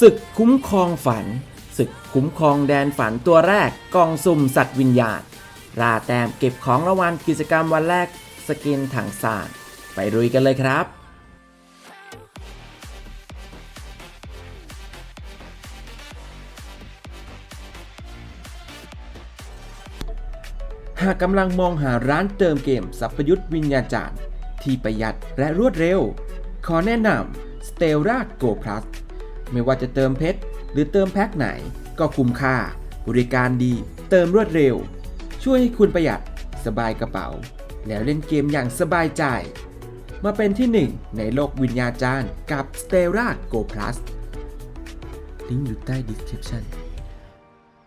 ศึกคุ้มครองฝัน ศึกคุ้มครองแดนฝันตัวแรกกองสุ่มสัตว์วิญญาณราแต้มเก็บของรางวัลกิจกรรมวันแรกสกินถังสารไปรุยกันเลยครับหากกำลังมองหาร้านเติมเกมสัพยุทธ์วิญญาจารย์ ที่ประหยัดและรวดเร็ว ขอแนะนำ s t e l l a Go Plus ไม่ว่าจะเติมเพชรหรือเติมแพ็คไหน ก็คุ้มค่า บริการดี เติมรวดเร็ว ช่วยให้คุณประหยัดสบายกระเป๋า แล้วเล่นเกมอย่างสบายใจ มาเป็นที่หนึ่งในโลกวิญญาจารย์กับ s t e l l a Go Plus ลิงก์อยู่ใต้ description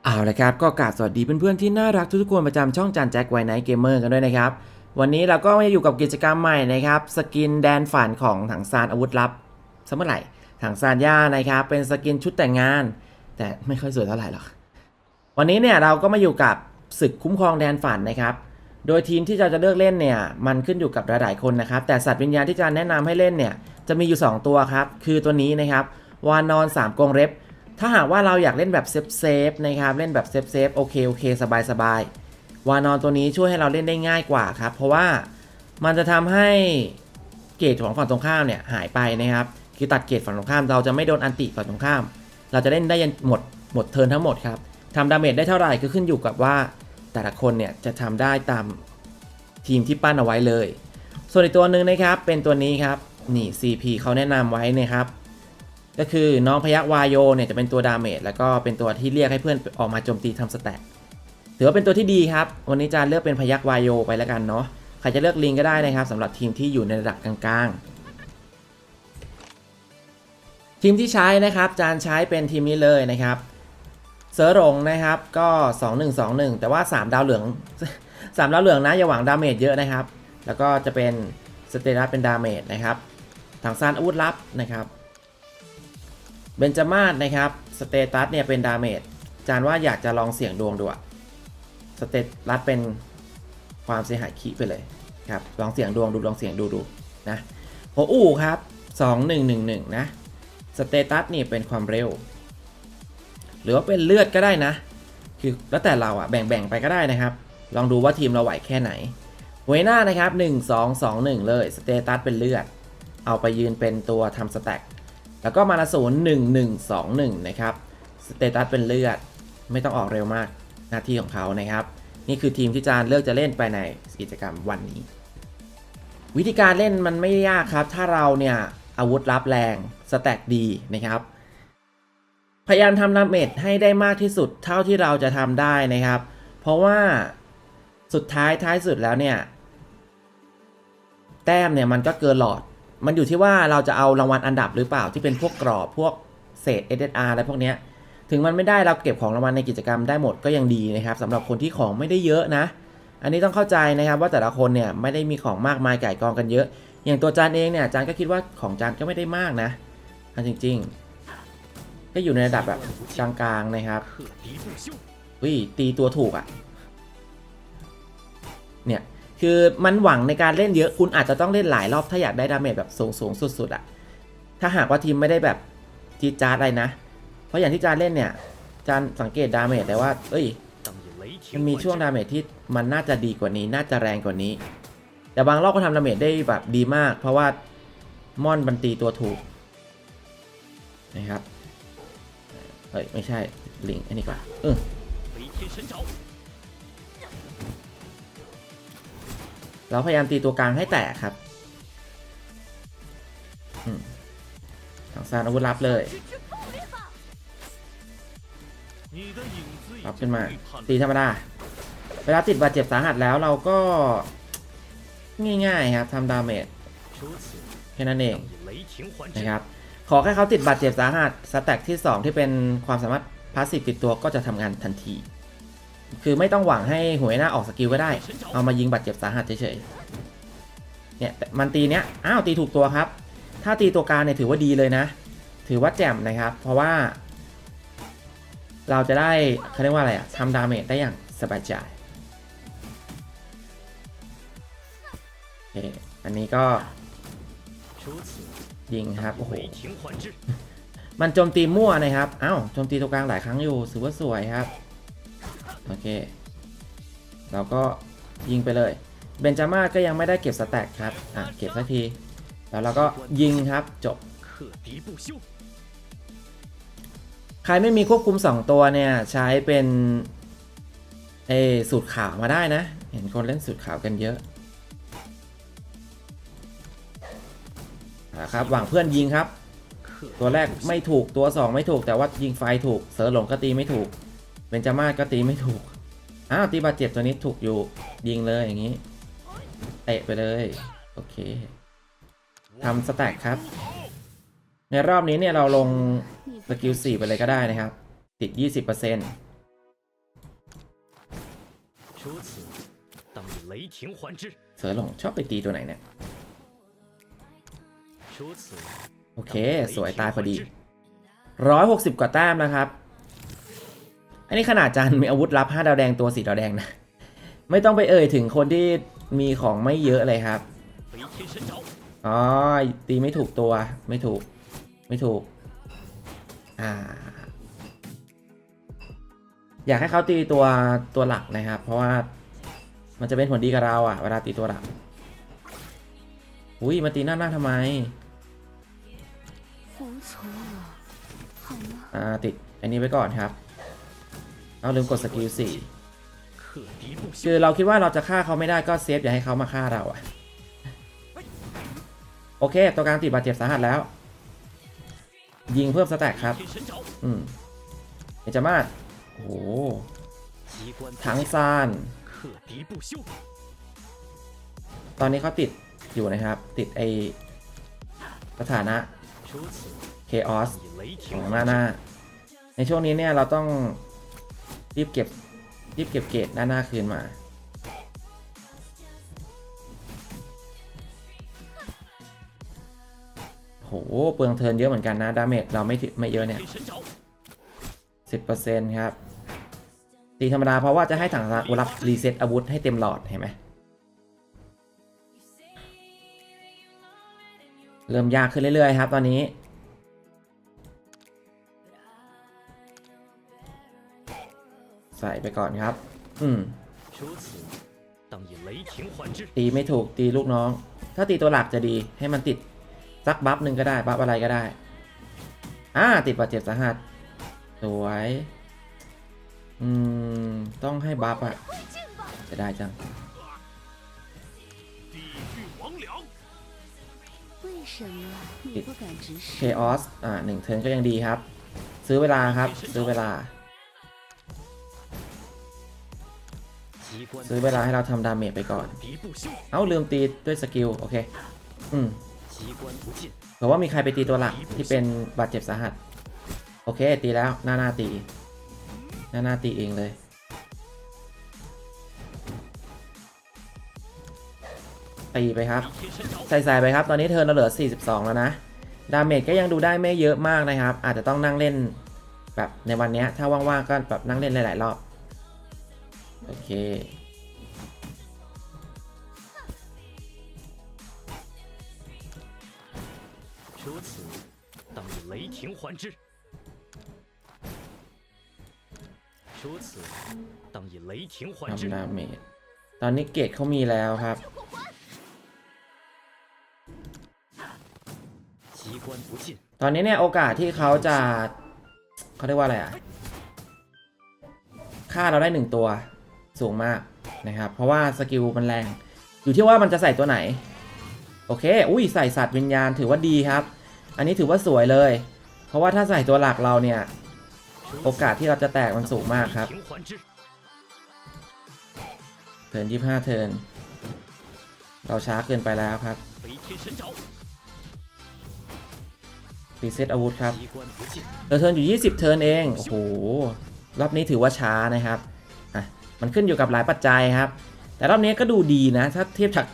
เอาละครับ ก็กราบสวัสดีเพื่อนๆที่น่ารักทุกๆคนประจำช่องจานแจ็คไวไนท์เกมเมอร์กันด้วยนะครับ วันนี้เราก็มาอยู่กับกิจกรรมใหม่นะครับ สกินแดนฝันของถังซานอาวุธลับสมัยไหร่ ถังซานย่านะครับ เป็นสกินชุดแต่งงาน แต่ไม่ค่อยสวยเท่าไหร่หรอก วันนี้เนี่ยเราก็มาอยู่กับศึกคุ้มครองแดนฝันนะครับ โดยทีมที่เราจะเลือกเล่นเนี่ย มันขึ้นอยู่กับหลายๆคนนะครับ แต่สัตว์วิญญาณที่จะแนะนำให้เล่นเนี่ย จะมีอยู่ 2 ตัวครับ คือตัวนี้นะครับ วานอน3กรงเร็บ ถ้าหากว่าเราอยากเล่นแบบเซฟเซฟนะครับ เล่นแบบเซฟเซฟโอเคโอเคสบายสบายวานอนตัวนี้ช่วยให้เราเล่นได้ง่ายกว่าครับ เพราะว่ามันจะทำให้เกรดของฝั่งตรงข้ามเนี่ยหายไปนะครับ คือตัดเกรดฝั่งตรงข้าม เราจะไม่โดนอันติฝั่งตรงข้าม เราจะเล่นได้ยันหมดหมดเทิร์นทั้งหมดครับทำดาเมจได้เท่าไหร่ก็ขึ้นอยู่กับว่า แต่ละคนเนี่ยจะทำได้ตามทีมที่ปั้นเอาไว้เลย ส่วนอีกตัวหนึ่งนะครับเป็นตัวนี้ครับนี่ CP เขาแนะนำไว้นะครับก็คือน้องพยักวายโยเนี่ยจะเป็นตัวดาเมจแล้วก็เป็นตัวที่เรียกให้เพื่อนออกมาโจมตีทำสแต็กถือว่าเป็นตัวที่ดีครับ วันนี้จะเลือกเป็นพยักวายโยไปแล้วกันเนาะใครจะเลือกลิงก็ได้นะครับสำหรับทีมที่อยู่ในระดับกลางๆ ทีมที่ใช้นะครับ จานใช้เป็นทีมนี้เลยนะครับ เสือหลงนะครับ ก็ 2121 แต่ว่า 3 ดาวเหลือง 3 ดาวเหลืองนะอย่าหวังดาเมจเยอะนะครับ แล้วก็จะเป็นสเตตัสเป็นดาเมจนะครับ ทางซานอาวุธลับนะครับ เบนจามาศนะครับ สเตตัสเนี่ยเป็นดาเมจ จานว่าอยากจะลองเสี่ยงดวงดูอะสเตตัสเป็นความเสียหายขีไปเลยครับ ลองเสี่ยงดวงดูลองเสี่ยงดูดูนะ หัวอู่ครับ 2111 นะ สเตตัสนี่เป็นความเร็ว หรือว่าเป็นเลือดก็ได้นะ คือแล้วแต่เราอะแบ่งๆไปก็ได้นะครับ ลองดูว่าทีมเราไหวแค่ไหนหวยหน้านะครับ 1 2 2 1 เลยสเตตัสเป็นเลือด เอาไปยืนเป็นตัวทำสแต็กแล้วก็มาละศูนย์หนึ่งหนึ่งสองหนึ่งนะครับสเตตัสเป็นเลือดไม่ต้องออกเร็วมากหน้าที่ของเขานะครับ นี่คือทีมที่จานเลือกจะเล่นไปในกิจกรรมวันนี้ วิธีการเล่นมันไม่ยากครับ ถ้าเราเนี่ย อาวุธรับแรง สแต็กดีนะครับ พยายามทำดาเมจให้ได้มากที่สุดเท่าที่เราจะทำได้นะครับ เพราะว่าสุดท้ายท้ายสุดแล้วเนี่ย แต้มเนี่ยมันก็เกินหลอด มันอยู่ที่ว่าเราจะเอารางวัลอันดับหรือเปล่าที่เป็นพวกกรอบพวกเศษ SSR อะไรพวกเนี้ยถึงมันไม่ได้เราเก็บของรางวัลในกิจกรรมได้หมดก็ยังดีนะครับสำหรับคนที่ของไม่ได้เยอะนะ อันนี้ต้องเข้าใจนะครับว่าแต่ละคนเนี่ยไม่ได้มีของมากมายไก่ายกองกันเยอะ อย่างตัวจานเองเนี่ยจานก็คิดว่าของจานก็ไม่ได้มากนะอันจริง ๆ ก็อยู่ในระดับแบบกลางๆนะครับวิตีตัวถูกอะ่ะ เนี่ยคือมันหวังในการเล่นเยอะคุณอาจจะต้องเล่นหลายรอบถ้าอยากได้ดาเมจแบบสูงสูงสุดๆอะ่ะ ถ้าหากว่าทีมไม่ได้แบบจีจาร์อะไรนะ เพราะอย่างที่จานเล่นเนี่ยจานสังเกตดาเมจแต่ว่า เอ้ยมันมีช่วงดาเมจที่มันน่าจะดีกว่านี้ น่าจะแรงกว่านี้ แต่บางรอบก็ทำดาเมจได้แบบดีมาก เพราะว่าม่อนบันตีตัวถูกนะครับเฮ้ยไม่ใช่ลิงอันนี้กว่าออเราพยายามตีตัวกลางให้แตกครับทางซานอาวุธลับเลยรับขึ้นมาตีธรรมดาเวลาติดบาดเจ็บสาหัสแล้วเราก็ ง่ายๆครับทำดาเมจแค่นั้นเองนะครับขอแค่เขาติดบาดเจ็บสาหัสสแต็กที่ 2 ที่เป็นความสามารถพาสซีฟติดตัวก็จะทำงานทันที คือไม่ต้องหวังให้หัวหน้าออกสกิลก็ได้ เอามายิงบาดเจ็บสาหัสเฉยๆเนี่ยมันตีเนี้ยอ้าวตีถูกตัวครับ ถ้าตีตัวกางเนี่ยถือว่าดีเลยนะ ถือว่าแจ่มนะครับ เพราะว่า เราจะได้เขาเรียกว่าอะไรอะทำดาเมจได้อย่างสบายใจ อันนี้ก็ ยิงครับ โอ้โห มันโจมตีมั่วนะครับ เอ้าวโจมตีตัวกลางหลายครั้งอยู่ถืว่สวยครับ โอเค เราก็ยิงไปเลย เบนจาม่าก็ยังไม่ได้เก็บสแต็กครับ อะ เก็บสักที แล้วเราก็ยิงครับจบ ใครไม่มีควบคุม 2 ตัวเนี่ย ใช้เป็นเอสูตรขาวมาได้นะ เห็นคนเล่นสูตรขาวกันเยอะ นะครับหวังเพื่อนยิงครับ ตัวแรกไม่ถูกตัว 2 ไม่ถูกแต่ว่ายิงไฟถูก เสือหลงก็ตีไม่ถูกเบนจามาก็ตีไม่ถูกอ้าวตีบาดเจ็บตัวนี้ถูกอยู่ยิงเลยอย่างนี้เตะไปเลยโอเคทำสแต็กครับ ในรอบนี้เนี่ยเราลงสกิล4ไปเลยก็ได้นะครับ ติด 20%เสือหลงชอบไปตีตัวไหนเนี่ย โอเค สวยตายพอดี 160 กว่าแต้มแล้วครับ อันนี้ขนาดจันมีอาวุธลับ 5 ดาวแดงตัวสีดาวแดงนะ ไม่ต้องไปเอ่ยถึงคนที่มีของไม่เยอะเลยครับ อ๋อ ตีไม่ถูกตัว ไม่ถูก ไม่ถูก อ่า อยากให้เขาตีตัวตัวหลักนะครับ เพราะว่ามันจะเป็นผลดีกับเราอะเวลาตีตัวหลัก อุ้ยมาตีหน้าหน้าทำไม อาติดอันนี้ไว้ก่อนครับ เอาลืมกดสกิลสี่คือเราคิดว่าเราจะฆ่าเขาไม่ได้ก็เซฟอย่าให้เขามาฆ่าเราอะโอเค ตัวกลางติดบาดเจ็บสาหัสแล้ว ยิงเพิ่มสแต็กครับ อืมเอจามาดโอ้ถังซานตอนนี้เขาติดอยู่นะครับ ติดไอสถานะ เคออสของมาหน้า ในช่วงนี้เนี่ยเราต้องรีบเก็บรีบเก็บเกตด้านหน้าคืนมา โห เปลืองเทินเยอะเหมือนกันนะ ดาเมจเราไม่ไม่เยอะเนี่ยสิบเปอร์เซ็นต์ครับตีธรรมดาเพราะว่าจะให้ถังรับรีเซ็ตอาวุธให้เต็มหลอดเห็นไหม เริ่มยากขึ้นเรื่อยๆครับ ตอนนี้ ใส่ไปก่อนครับ อืมตีไม่ถูกตีลูกน้อง ถ้าตีตัวหลักจะดีให้มันติดสักบัฟหนึ่งก็ได้ บัฟอะไรก็ได้ อ่า ติดบาดเจ็บสาหัส สวย อืม ต้องให้บัฟอะจะได้จัง ติดเคออสอ่าหนึ่งเทิร์นก็ยังดีครับ ซื้อเวลาครับ ซื้อเวลา ซื้อเวลาให้เราทำดาเมจไปก่อน เอ้าลืมตีด้วยสกิล โอเค อืมเผื่อว่ามีใครไปตีตัวหลักที่เป็นบาดเจ็บสาหัส โอเค ตีแล้วหน้าหน้าตี หน้าหน้าตีเองเลย ตีไปครับ 雷天神爪， ใส่ๆไปครับ ตอนนี้เทิร์นเราเหลือ 42 แล้วนะ ดาเมจก็ยังดูได้ไม่เยอะมากนะครับ อาจจะต้องนั่งเล่นแบบในวันเนี้ยถ้าว่างๆก็แบบนั่งเล่นหลายๆรอบ โอเค 如此，当以雷霆还之。如此，当以雷霆还之 ทำ。ดาเมจ ตอนนี้เกรดเขามีแล้วครับ ตอนนี้เนี่ยโอกาสที่เขาจะเขาเรียกว่าอะไรอะฆ่าเราได้หนึ่งตัวสูงมากนะครับ เพราะว่าสกิลมันแรง อยู่ที่ว่ามันจะใส่ตัวไหน โอเค อุ้ยใส่สัตว์วิญญาณถือว่าดีครับ อันนี้ถือว่าสวยเลย เพราะว่าถ้าใส่ตัวหลักเราเนี่ย โอกาสที่เราจะแตกมันสูงมากครับ เทิร์นยี่ห้าเทิร์นเราช้าเกินไปแล้วครับ รีเซ็ตอาวุธครับเธอเทิร์นอยู่ 20 เทิร์นเอง โอ้โห รอบนี้ถือว่าช้านะครับ อะ มันขึ้นอยู่กับหลายปัจจัยครับ แต่รอบนี้ก็ดูดีนะ ถ้าเทียบจาก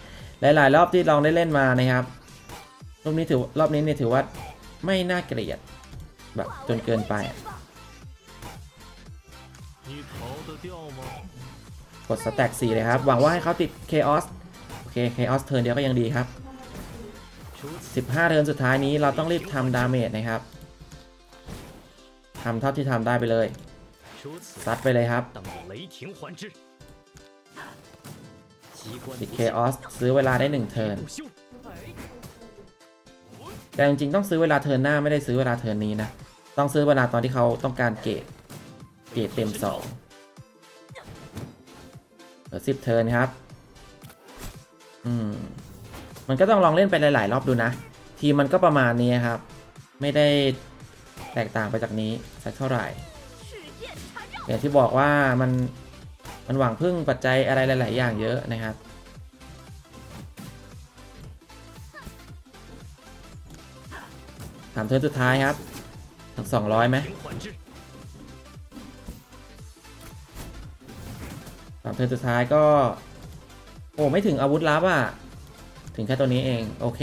หลายๆ รอบที่ลองได้เล่นมานะครับ รอบนี้ถือรอบนี้เนี่ยถือว่าไม่น่าเกลียด แบบจนเกินไป กดสแต็กสี่เลยครับ หวังว่าให้เขาติดเคออสโอเคเคออสเทิร์นเดียวก็ยังดีครับ 15 เทิร์นสุดท้ายนี้เราต้องรีบทำดาเมจนะครับทำเท่าที่ทำได้ไปเลยซัดไปเลยครับปิดเคออสซื้อเวลาได้ 1 เทิร์นแต่จริงๆต้องซื้อเวลาเทิร์นหน้าไม่ได้ซื้อเวลาเทิร์นนี้นะ ต้องซื้อเวลาตอนที่เขาต้องการเกตเกตเต็ม2เหลือสิบเทิร์นครับ อืม มันก็ต้องลองเล่นไปหลาย ๆ รอบดูนะ ทีมมันก็ประมาณนี้ครับ ไม่ได้แตกต่างไปจากนี้สักเท่าไหร่อย่างที่บอกว่ามันมันหวังพึ่งปัจจัยอะไรหลาย ๆ อย่างเยอะนะครับ ถามเธอสุดท้ายครับถึกสองร้อยไหมถามเธอสุดท้ายก็ โอ้ ไม่ถึงอาวุธลับอะ ถึงแค่ตัวนี้เอง โอเค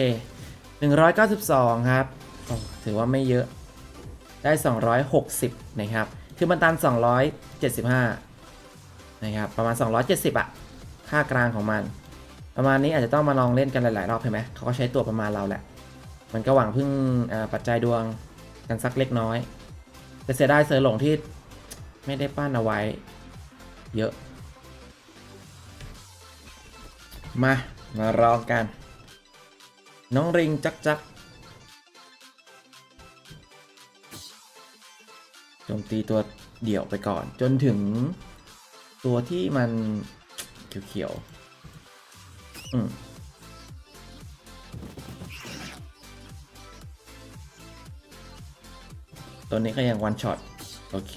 192 ครับโอ้ถือว่าไม่เยอะ ได้ 260 นะครับ คือมันตัน 275 นะครับ ประมาณ 270อะค่ากลางของมัน ประมาณนี้อาจจะต้องมาลองเล่นกันหลาย ๆ รอบเห็นไหม เขาก็ใช้ตัวประมาณเราแหละ มันก็หวังพึ่งปัจจัยดวงกันสักเล็กน้อย แต่เสียดายเซอร์หลงที่ไม่ได้ปั้นเอาไว้ เยอะ มา มาลองกัน น้องริงจักจักโจมตีตัวเดี่ยวไปก่อน จนถึงตัวที่มันเขียวๆอืมตัวนี้ก็ยังวันช็อต โอเค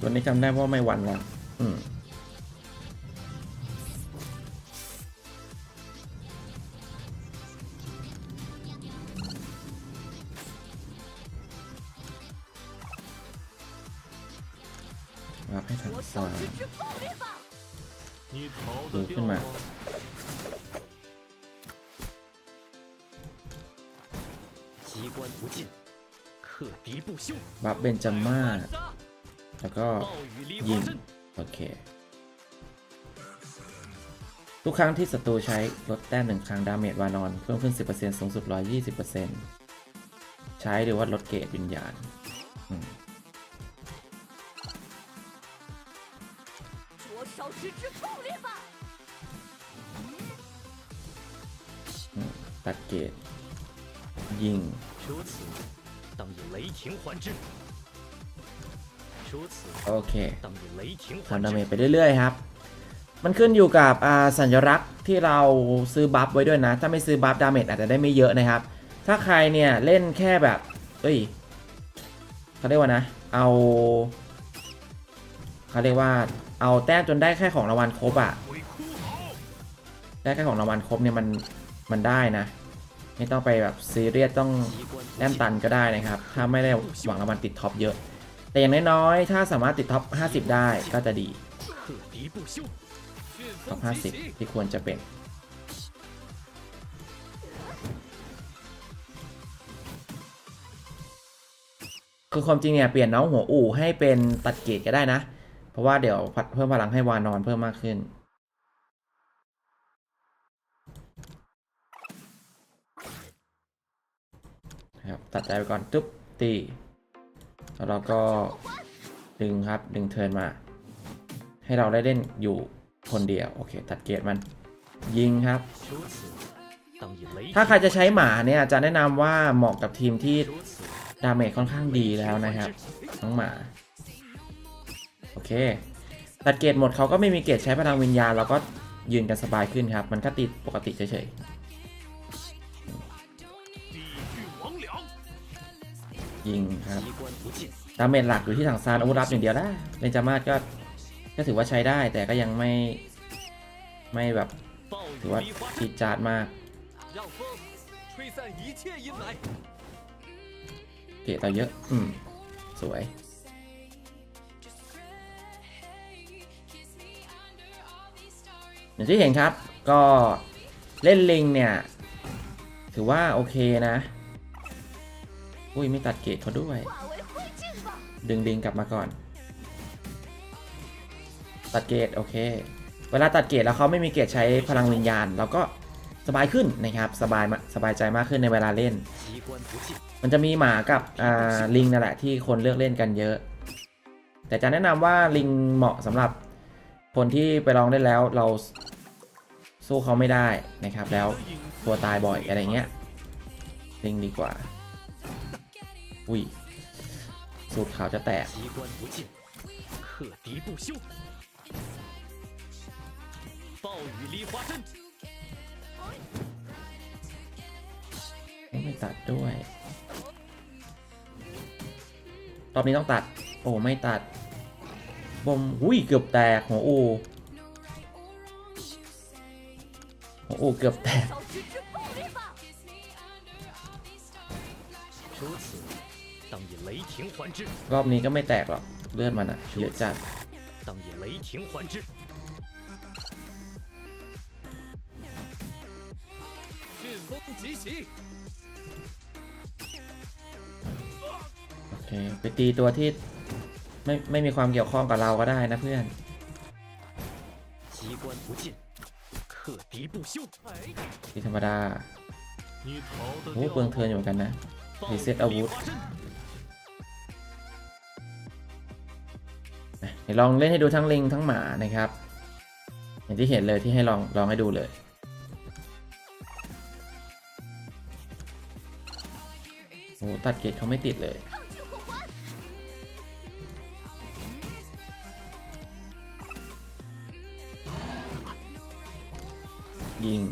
ตัวนี้จำได้ว่าไม่วันละ อืมวับให้ทางซ้ายดูขึ้นมาบัฟเบนจาม่าแล้วก็ยิง โอเค ทุกครั้งที่ศัตรูใช้ลดแต้มหนึ่งครั้งดาเมจวานอน เพิ่มขึ้น 10%สูงสุด 120%ใช้หรือว่าลดเกรดวิญญาณตัดเกรดยิง โอเคทำดาเมจไปเรื่อยๆครับ มันขึ้นอยู่กับสัญลักษณ์ที่เราซื้อบัฟไว้ด้วยนะ ถ้าไม่ซื้อบัฟดาเมจอาจจะได้ไม่เยอะนะครับ ถ้าใครเนี่ยเล่นแค่แบบ เอ้ยเขาเรียกว่านะ เอาเขาเรียกว่า เอาแต้มจนได้แค่ของรางวัลครบอะได้แค่ของรางวัลครบเนี่ยมันมันได้นะ ไม่ต้องไปแบบซีเรียสต้องแต้มตันก็ได้นะครับ ถ้าไม่ได้หวังรางวัลติดท็อปเยอะ แต่อย่างน้อยๆ ถ้าสามารถติดท็อป 50 ได้ก็จะดี ท็อป 50 ที่ควรจะเป็น คือความจริงเนี่ย เปลี่ยนน้องหัวอู่ให้เป็นตัดเกตก็ได้นะ เพราะว่าเดี๋ยวเพิ่มพลังให้วานอนเพิ่มมากขึ้นครับตัดใจไปก่อน ตุ๊บตี แล้วเราก็ดึงครับดึงเทินมา ให้เราได้เล่นอยู่คนเดียว โอเค ตัดเกตมัน ยิงครับ ถ้าใครจะใช้หมาเนี่ยจะแนะนำว่าเหมาะกับทีมที่ดาเมจค่อนข้างดีแล้วนะครับน้องหมา โอเค ตัดเกตหมดเขาก็ไม่มีเกตใช้พลังวิญญาณเราก็ยืนกันสบายขึ้นครับ มันก็ติดปกติเฉยๆยิงครับ ดาเมจหลักอยู่ที่ถังซานอาวุธรับอย่างเดียวนะเบนจามาดก็ก็ถือว่าใช้ได้แต่ก็ยังไม่ไม่แบบถือว่าจีจาดมากเกะต่อเยอะ อืม สวย อย่างที่เห็นครับ ก็เล่นลิงเนี่ย ถือว่าโอเคนะ อุ้ย ไม่ตัดเกตเขาด้วย ดึงลิงกลับมาก่อน ตัดเกตโอเค เวลาตัดเกตแล้วเขาไม่มีเกตใช้พลังวิญญาณเราก็สบายขึ้นนะครับ สบายสบายใจมากขึ้นในเวลาเล่น มันจะมีหมากับลิงนั่นแหละที่คนเลือกเล่นกันเยอะ แต่จะแนะนำว่าลิงเหมาะสำหรับคนที่ไปลองได้แล้วเราสู้เขาไม่ได้นะครับ แล้วตัวตายบ่อยอะไรเงี้ยลิงดีกว่า อุ้ย สูตรขาวจะแตกไม่ตัดด้วย รอบนี้ต้องตัด โอ้ ไม่ตัดบอมอุ้ย เกือบแตก หัวโอหัวโอเกือบแตก รอบนี้ก็ไม่แตกหรอกเลือดมันอะเยอะจัดโอเคไปตีตัวที่ไม่ไม่มีความเกี่ยวข้องกับเราก็ได้นะเพื่อนตีธรรมดาโอ้เปลืองเทินอยู่เหมือนกันนะรีเซ็ตอาวุธ ลองเล่นให้ดูทั้งลิงทั้งหมานะครับ อย่างที่เห็นเลยที่ให้ลองลองให้ดูเลยโอ้ตัดเกตเขาไม่ติดเลยยิง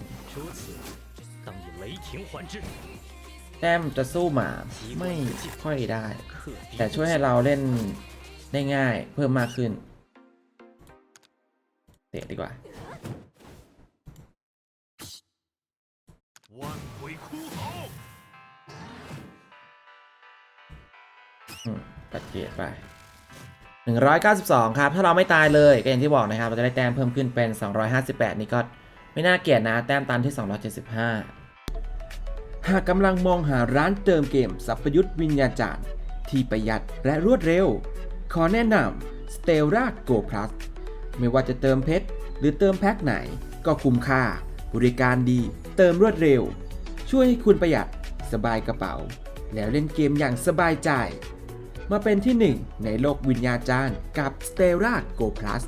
แต้มจะสู้หมาไม่ค่อยได้ แต่ช่วยให้เราเล่น ได้ง่ายเพิ่มมากขึ้น เตะดีกว่า ตัดเกียร์ไป 192 ครับ ถ้าเราไม่ตายเลยก็อย่างที่บอกนะครับ เราจะได้แต้มเพิ่มขึ้นเป็น 258 นี่ก็ไม่น่าเกลียดนะ แต้มตันที่ 275 หากกำลังมองหาร้านเติมเกมสัพยุทธวิญญาจารย์ ที่ประหยัดและรวดเร็ว ขอแนะนำ Stella Go Plus ไม่ว่าจะเติมเพชรหรือเติมแพ็คไหน ก็คุ้มค่า บริการดี เติมรวดเร็ว ช่วยให้คุณประหยัด สบายกระเป๋า แล้วเล่นเกมอย่างสบายใจ มาเป็นที่หนึ่งในโลกวิญญาจารย์กับ Stella Go Plus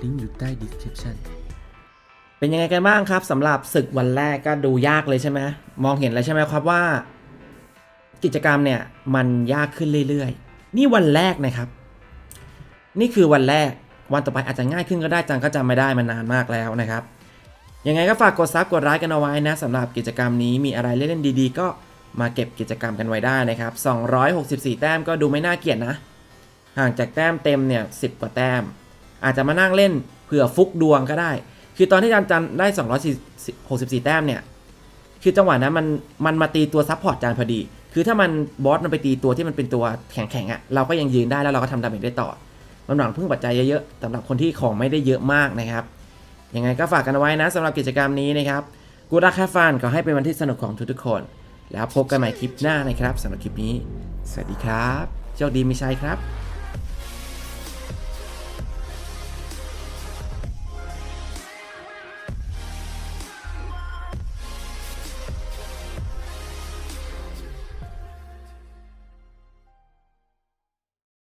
ลิงก์อยู่ใต้ description เป็นยังไงกันบ้างครับสำหรับศึกวันแรกก็ดูยากเลยใช่ไหมมองเห็นเลยใช่ไหมครับว่า กิจกรรมเนี่ยมันยากขึ้นเรื่อยๆ นี่วันแรกนะครับ นี่คือวันแรกวันต่อไปอาจจะง่ายขึ้นก็ได้จังก็จำไม่ได้มันานมากแล้วนะครับยังไงก็ฝากกดซับกดไลค์กันเอาไว้นะสำหรับกิจกรรมนี้มีอะไรเล่นๆดีๆ ก็มาเก็บกิจกรรมกันไว้ได้นะครับ 264 แต้มก็ดูไม่น่าเกลียดนะ ห่างจากแต้มเต็มเนี่ย10 กว่าแต้ม อาจจะมานั่งเล่นเผื่อฟุกดวงก็ได้ คือตอนที่จันจันได้ 264 แต้มเนี่ย คือจังหวะนั้นมันมันมาตีตัวซับพอร์ตจานพอดี คือถ้ามันบอสมันไปตีตัวที่มันเป็นตัวแข็งๆอะ่ะเราก็ยังยืนได้แล้วเราก็ทำดาเมจได้ต่อ มันหวังพึ่งปัจจัยเยอะๆสำหรับคนที่ของไม่ได้เยอะมากนะครับยังไงก็ฝากกันเอาไว้นะสำหรับกิจกรรมนี้นะครับกูรักแค่ฟันขอให้เป็นวันที่สนุกของทุกๆคน แล้วพบกันใหม่คลิปหน้านะครับสำหรับคลิปนี้ สวัสดีครับโชคดีมีชัยครับ